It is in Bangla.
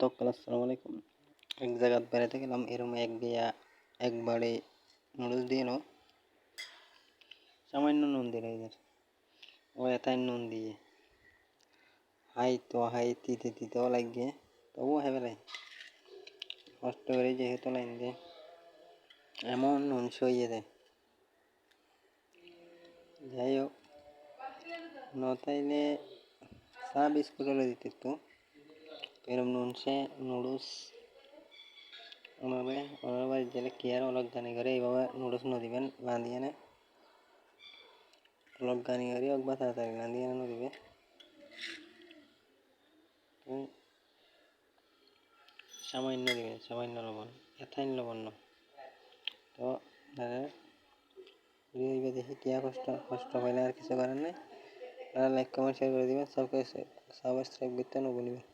তক্কাল, আসসালামু আলাইকুম। এক জায়গাত বেড়াতে গেলাম এরম এক বিয়া, একবারে নুডলস দিয়ে নো সামান্য নুন দিলে এদের ও এতাই নুন দিয়ে। হাই তো, হাই, তিতে, তিতেও লাগে তবুও হেবেলে কষ্ট করে যেহেতু লাইন দিয়ে এমন নুন সইয়ে দেয় যাই হোক নতাইলে চা বিস্কুট হলে দিতে তো? এরম নুন সে নুডলস ওনাবে ওনার বাড়ি গেলে কি আর অলগ করে এইভাবে নুডলস ন দিবেন রাঁধিয়ে নে অলগ গানি করে একবার তাড়াতাড়ি রাঁধিয়ে ন দিবে সামান্য দিবেন সামান্য লবণ এথাইন লবণ তো ভিডিও দেখি কিয়া কষ্ট কষ্ট পাইলে আর কিছু করার নেই লাইক কমেন্ট শেয়ার করে দিবেন সাবস্ক্রাইব সাবস্ক্রাইব করতে না ভুলবেন